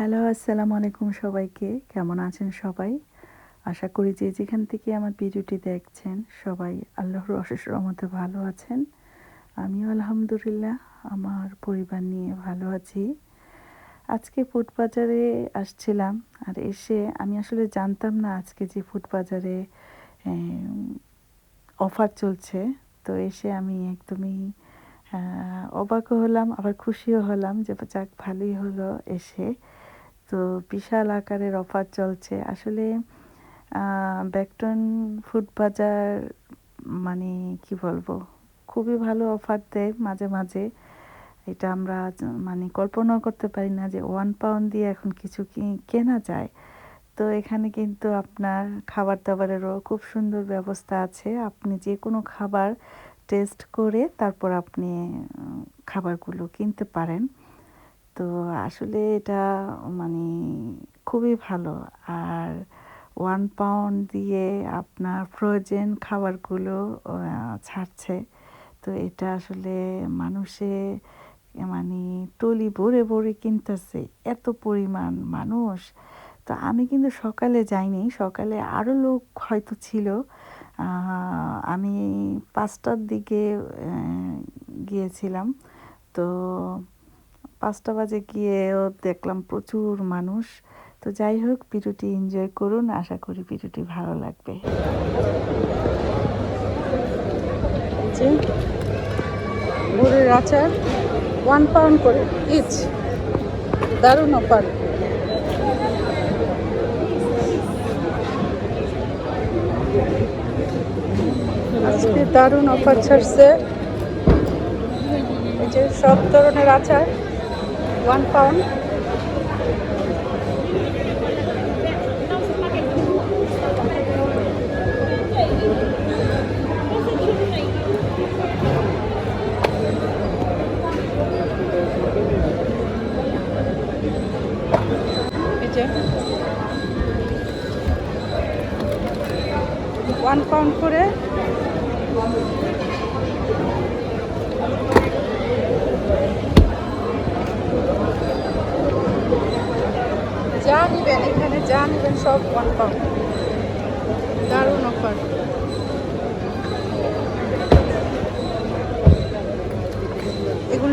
Hello, আসসালামু আলাইকুম সবাইকে। কেমন আছেন সবাই? আশা করি যে যেখান থেকে আমার ভিডিওটি দেখছেন সবাই আল্লাহর অশেষ রহমতে ভালো আছেন। আমিও আলহামদুলিল্লাহ, আমার পরিবার নিয়ে ভালো আছি। আজকে ফুড বাজারে আসছিলাম, আর এসে আমি আসলে জানতাম না আজকে যে ফুড বাজারে অফার চলছে। তো এসে আমি একদমই অবাকও হলাম, আবার খুশিও হলাম যে যাক ভালোই হলো এসে। তো বিশাল আকারের অফার চলছে। আসলে ব্যাকটন ফুড বাজার মানে কি বলব? খুবই ভালো অফার দেয় মাঝে মাঝে। এটা আমরা মানে কল্পনাও করতে পারি না যে ওয়ান পাউন্ড দিয়ে এখন কিছু কেনা যায়। তো এখানে কিন্তু আপনার খাবার দাবারেরও খুব সুন্দর ব্যবস্থা আছে। আপনি যে কোনো খাবার টেস্ট করে তারপর আপনি খাবারগুলো কিনতে পারেন। তো আসলে এটা মানে খুবই ভালো। আর ওয়ান পাউন্ড দিয়ে আপনার ফ্রোজেন খাবারগুলো ছাড়ছে। তো এটা আসলে মানুষে মানে টলি ভরে ভরে কিনতেছে। এত পরিমাণ মানুষ। তো আমি কিন্তু সকালে যাইনি। সকালে আরও লোক হয়তো ছিল। আমি পাঁচটার দিকে গিয়েছিলাম। তো পাঁচটা বাজে গিয়েও দেখলাম প্রচুর মানুষ। তো যাই হোক, ভিডিওটি এনজয় করুন। আশা করি ভিডিওটি ভালো লাগবে। গুড়ের আচার ওয়ান পাউন্ড করে ইচ দারুণ অফার আজকে দারুণ অফার ছাড়ছে। এই যে সব ধরনের আচার। ওয়ান পাউন্ড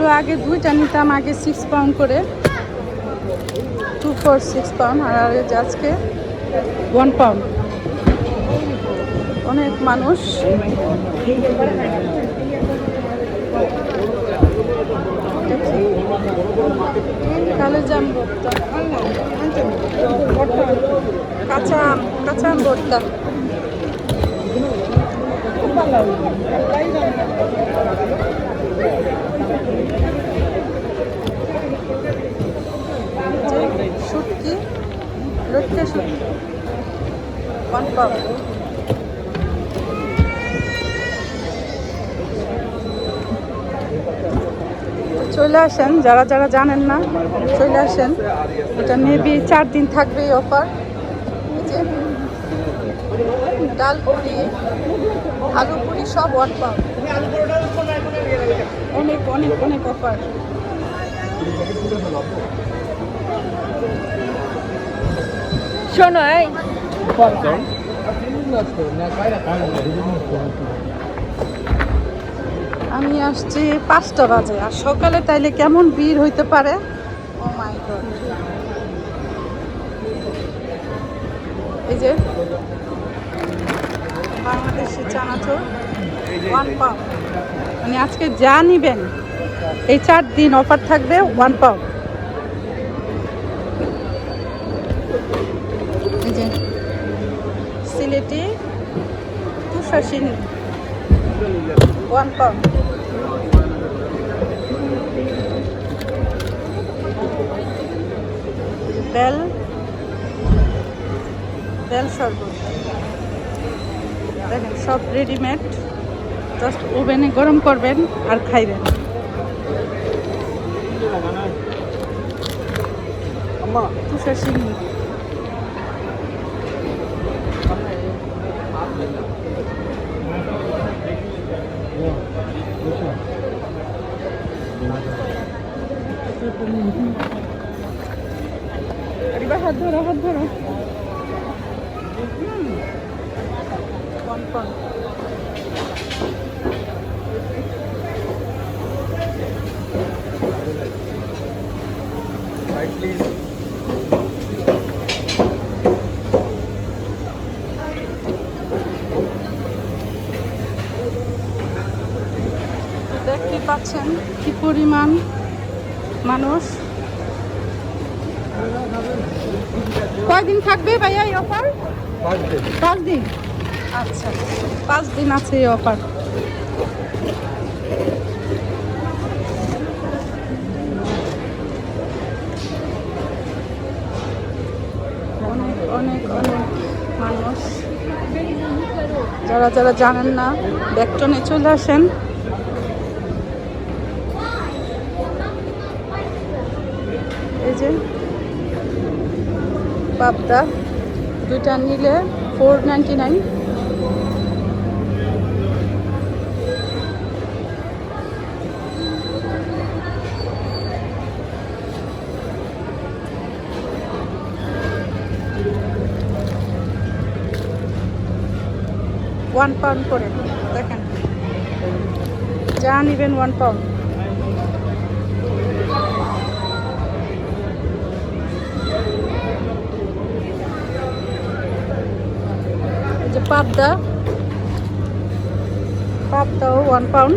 এগুলো আগে দুইটা নিতাম, আগে সিক্স পাউন্ড করে। টু ফোর সিক্স পাউন্ড আর আজকে ওয়ান পাউন্ড অনেক মানুষ। কালো জাম। ভর্তা কাঁচা আম কাঁচা আম ভর্তা। যে শুটকি চলে আসেন, যারা যারা জানেন না, চলে আসেন। এটা মেবি চার দিন থাকবে এই অফার ডাল পুরি, আলু পুরি সব অনেক অনেক অনেক অফার আমি আসছি পাঁচটা বাজে, আর সকালে তাইলে কেমন ভিড় হইতে পারে? ও গড এই যে, বাংলাদেশি ওয়ান পাউন্ড মানে আজকে যা নিবেন, এই চার দিন অফার থাকবে ওয়ান পাউন্ড সিলেটি তুষাসিনী ওয়ান পাউন্ড বেল। বেল শরবত। দেখেন, সব রেডিমেড জাস্ট ওভেনে গরম করবেন আর খাইবেন। তুষার সিংহ দেখতে পাচ্ছেন কি পরিমাণ মানুষ? কয়দিন থাকবে ভাইয়া এই অফার পাঁচ দিন। আচ্ছা পাঁচ দিন আছে এই অফার অনেক অনেক মানুষ। যারা যারা জানেন না, ব্যাকটনে চলে আসেন। এই যে, পাবদা, দুইটা নিলে four ninety nine one pound করে দেখেন। যা নিবেন ওয়ান পাউন্ড যে পাবদা পাবদাও ওয়ান পাউন্ড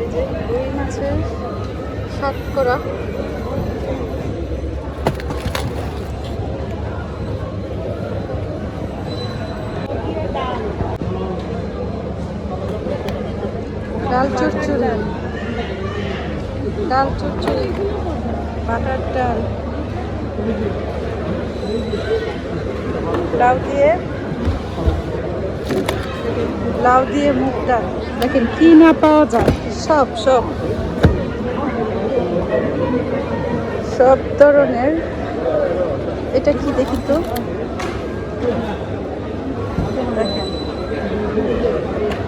এই যে রুই মাছের শতকরা ডাল চচ্চড়ি। ডাল চচ্চড়ি বাটার ডাল। লাউ দিয়ে লাউ দিয়ে মুগ ডাল। দেখেন কি না পাওয়া যায়। সব সব। সব ধরনের। এটা কি দেখি তো? দেখেন।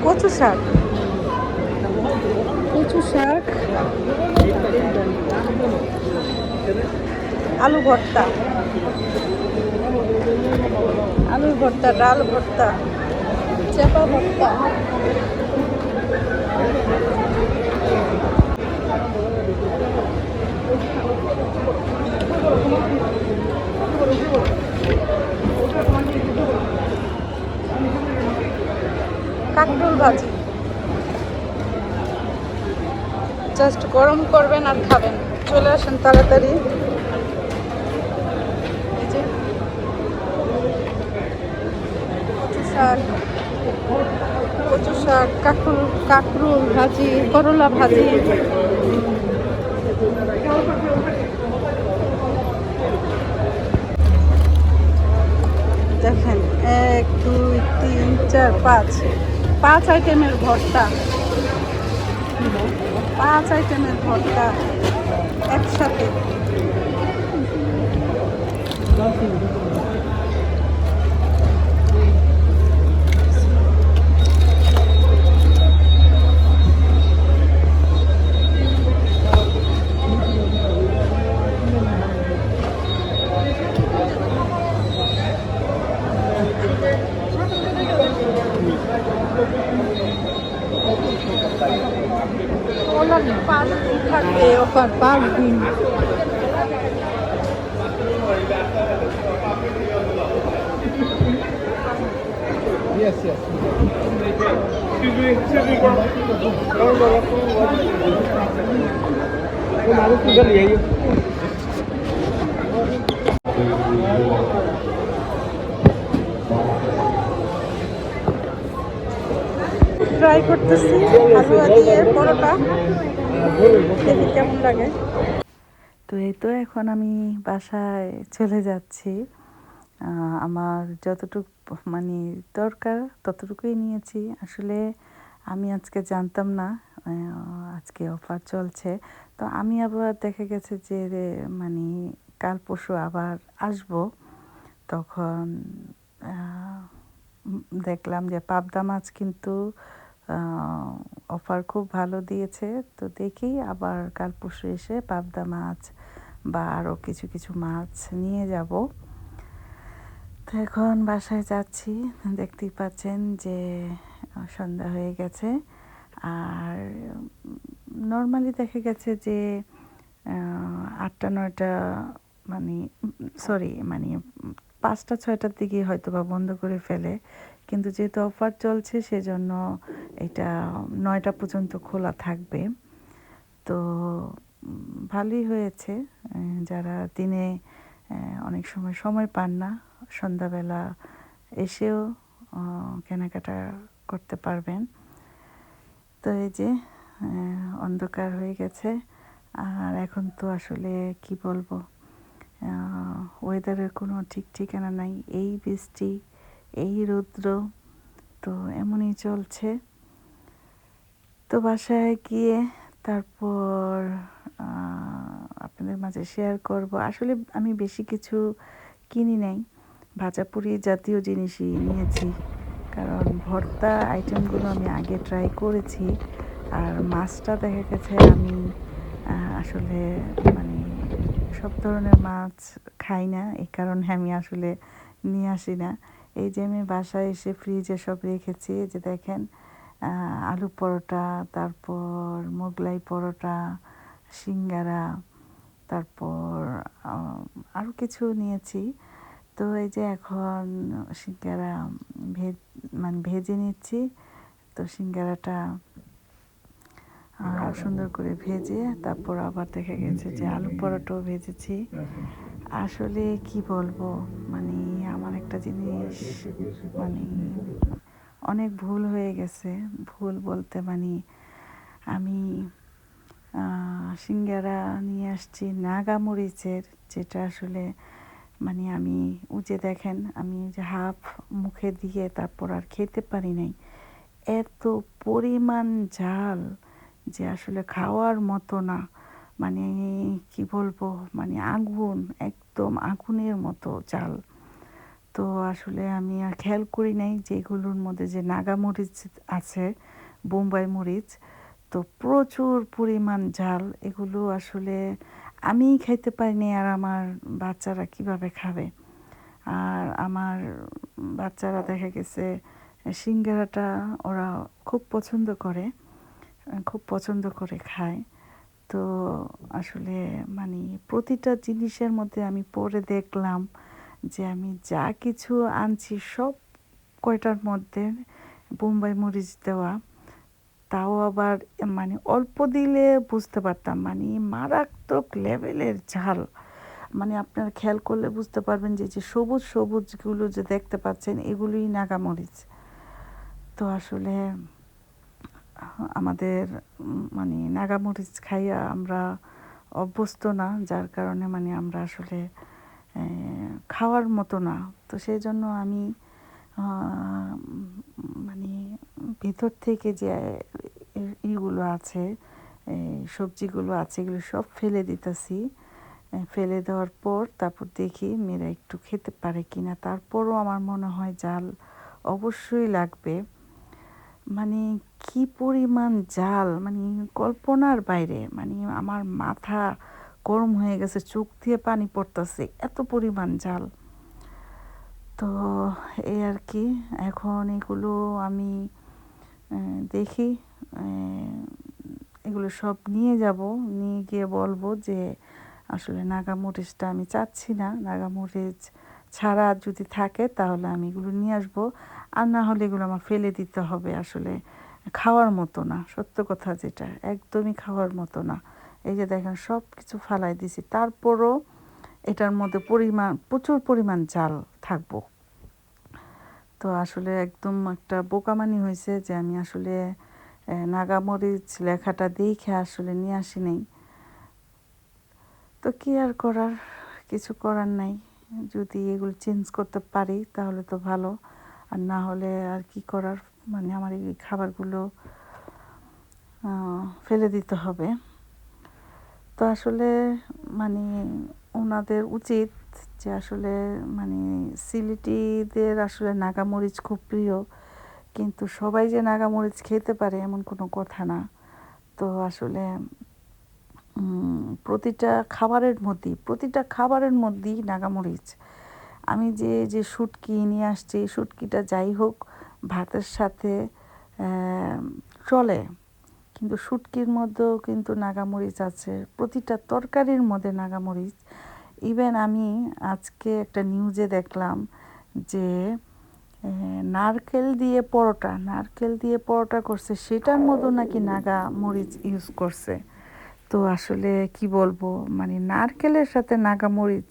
কচু শাক। শাক আলু ভর্তা। আলুর ভর্তা ডাল ভর্তা চেপা ভর্তা। কাকরুল ভাজি। জাস্ট গরম করবেন আর খাবেন। চলে আসেন তাড়াতাড়ি। শাক। কচু শাক কাকরুল কাকরুল ভাজি, করলা ভাজি। দেখেন, এক, দুই, তিন, চার, পাঁচ। পাঁচ আইটেমের ভর্তা। পাঁচ আইটেমের ভর্তা একসাথে। ਉਹਨਾਂ ਦੀ ਪਾਸ ਕਰਦੇ ਉਹ ਪਰ Yes, yes. Excuse me, excuse me, bro. Don't go up to what? Come on, let's go, yeah, you. Try করতেছি। হালুয়া দিয়ে পরোটা দেখি কেমন লাগে। তো এই তো এখন আমি বাসায় চলে যাচ্ছি। আমার যতটুকু মানে দরকার ততটুকুই নিয়েছি। আসলে আমি আজকে জানতাম না আজকে অফার চলছে। তো আমি আবার দেখা গেছে যে মানে কাল পরশু আবার আসব। তখন দেখলাম যে পাবদা মাছ কিন্তু অফার খুব ভালো দিয়েছে। তো দেখি আবার কাল পরশু এসে পাবদা মাছ বা আরও কিছু কিছু মাছ নিয়ে যাব। তো এখন বাসায় যাচ্ছি। দেখতেই পাচ্ছেন যে সন্ধ্যা হয়ে গেছে। আর নর্মালি দেখা গেছে যে আটটা, নয়টা মানে সরি মানে পাঁচটা, ছয়টার দিকে হয়তো বা বন্ধ করে ফেলে। কিন্তু যেহেতু অফার চলছে, সেজন্য এটা নয়টা পর্যন্ত খোলা থাকবে। তো ভালোই হয়েছে। যারা দিনে অনেক সময় সময় পান না, সন্ধ্যাবেলা এসেও কেনাকাটা করতে পারবেন। তো এই যে অন্ধকার হয়ে গেছে। আর এখন তো আসলে কি বলব? ওয়েদারের কোনো ঠিক ঠিকানা নাই। এই বৃষ্টি এই রৌদ্র তো এমনই চলছে। তো বাসায় গিয়ে তারপর আপনাদের মাঝে শেয়ার করব। আসলে আমি বেশি কিছু কিনি নাই। ভাজাপুরি জাতীয় জিনিসই নিয়েছি। কারণ ভর্তা আইটেমগুলো আমি আগে ট্রাই করেছি। আর মাছটা দেখা গেছে আমি আসলে মানে সব ধরনের মাছ খাই না। এই কারণে আমি আসলে নিয়ে আসি না। এই যে আমি বাসায় এসে ফ্রিজে সব রেখেছি যে দেখেন আলু পরোটা, তারপর মোগলাই পরোটা, সিঙ্গারা, তারপর আরও কিছু নিয়েছি। তো এই যে এখন সিঙ্গারা ভেজ মানে ভেজে নিচ্ছি। তো সিঙ্গারাটা সুন্দর করে ভেজে তারপর আবার দেখা গেছে যে আলু পরোটাও ভেজেছি। আসলে কি বলব? মানে আমার একটা জিনিস মানে অনেক ভুল হয়ে গেছে। ভুল বলতে মানে আমি সিঙ্গারা নিয়ে আসছি নাগা মরিচের যেটা আসলে মানে আমি উজে দেখেন, আমি যে হাফ মুখে দিয়ে তারপর আর খেতে পারি নাই। এত পরিমাণ ঝাল যে আসলে খাওয়ার মতো না। মানে কি বলব মানে আগুন, একদম আগুনের মতো জাল। তো আসলে আমি আর খেয়াল করি নাই যে এগুলোর মধ্যে যে নাগা মরিচ আছে, বোম্বাই মরিচ, তো প্রচুর পরিমাণ ঝাল এগুলো আসলে আমি খাইতে পারিনি আর আমার বাচ্চারা কীভাবে খাবে। আর আমার বাচ্চারা দেখা গেছে, সিঙ্গারাটা ওরা খুব পছন্দ করে, খুব পছন্দ করে খায়। তো আসলে মানে প্রতিটা জিনিসের মধ্যে আমি পরে দেখলাম যে আমি যা কিছু আনছি সব কয়টার মধ্যে বোম্বাই মরিচ দেওয়া, তাও আবার মানে অল্প দিলে বুঝতে পারতাম মানে মারাত্মক লেভেলের ঝাল। মানে আপনারা খেয়াল করলে বুঝতে পারবেন যে যে সবুজ সবুজগুলো যে দেখতে পাচ্ছেন, এগুলোই নাগামরিচ তো আসলে আমাদের মানে নাগামরিচ খাইয়া আমরা অভ্যস্ত না, যার কারণে মানে আমরা আসলে খাওয়ার মতো না। তো সেই জন্য আমি মানে ভিতর থেকে যে ইগুলো আছে সবজিগুলো আছে, এগুলো সব ফেলে দিতেছি। ফেলে দেওয়ার পর তারপর দেখি মেয়েরা একটু খেতে পারে কিনা। তারপরও আমার মনে হয় জাল অবশ্যই লাগবে। মানে কি পরিমাণ জাল মানে কল্পনার বাইরে মানে আমার মাথা গরম হয়ে গেছে, চোখ দিয়ে পানি পড়তেছে, এত পরিমাণ জাল। তো এই আর কি, এখন এগুলো আমি দেখি এগুলো সব নিয়ে যাব, নিয়ে গিয়ে বলব যে আসলে নাগামরিচটা আমি চাচ্ছি না। নাগামরিচ ছাড়া যদি থাকে, তাহলে আমি এগুলো নিয়ে আসব। আর না হলে এগুলো আমার ফেলে দিতে হবে আসলে। খাওয়ার মতো না, সত্য কথা যেটা, একদমই খাওয়ার মতো না। এই যে দেখেন সব কিছু ফালাই দিছি। তারপরও এটার মধ্যে পরিমাণ প্রচুর পরিমাণ জাল থাকব। তো আসলে একদম একটা বোকামানি হয়েছে যে আমি আসলে নাগামরিচ লেখাটা দেখে আসলে নিয়ে আসি নাই। তো কি আর করার? কিছু করার নাই। যদি এগুলো চেঞ্জ করতে পারি, তাহলে তো ভালো। আর না হলে আর কি করার? মানে আমার এই খাবারগুলো ফেলে দিতে হবে। তো আসলে মানে ওনাদের উচিত যে আসলে মানে সিলেটিদের আসলে নাগামরিচ খুব প্রিয়। কিন্তু সবাই যে নাগামরিচ খেতে পারে এমন কোনো কথা না। তো আসলে প্রতিটা খাবারের মধ্যেই, প্রতিটা খাবারের মধ্যেই নাগামরিচ আমি যে যে শুটকি নিয়ে আসছি শুটকিটা যাই হোক, ভাতের সাথে চলে। কিন্তু শুটকির মধ্যেও কিন্তু নাগামরিচ আছে, প্রতিটা তরকারির মধ্যে নাগামরিচ ইভেন আমি আজকে একটা নিউজে দেখলাম যে নারকেল দিয়ে পরোটা, নারকেল দিয়ে পরোটা করছে, সেটার মধ্যেও নাকি নাগা মরিচ ইউজ করছে। তো আসলে কি বলব? মানে নারকেলের সাথে নাগামরিচ,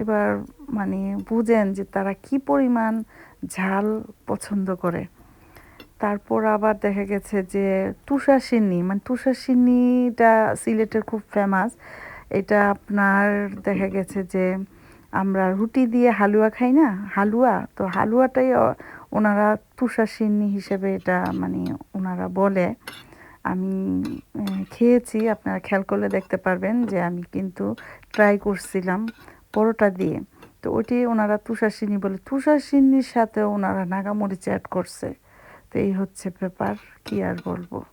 এবার মানে বুঝেন যে তারা কি পরিমাণ ঝাল পছন্দ করে। তারপর আবার দেখা গেছে যে তুষার সিন্নি মানে তুষার সিন্নিটা সিলেটের খুব ফেমাস এটা আপনার দেখা গেছে যে আমরা রুটি দিয়ে হালুয়া খাই না? হালুয়া? তো হালুয়াটাই ওনারা তুষার সিন্নি হিসেবে এটা মানে ওনারা বলে। আমি খেয়েছি। আপনারা খেয়াল করলে দেখতে পারবেন যে আমি কিন্তু ট্রাই করছিলাম পরোটা দিয়ে। তো ওটি ওনারা তুষার সিন্নি বলে তুষার সিন্নির সাথে ওনারা নাগামরিচ অ্যাড করছে। তো এই হচ্ছে ব্যাপার, কি আর বলব?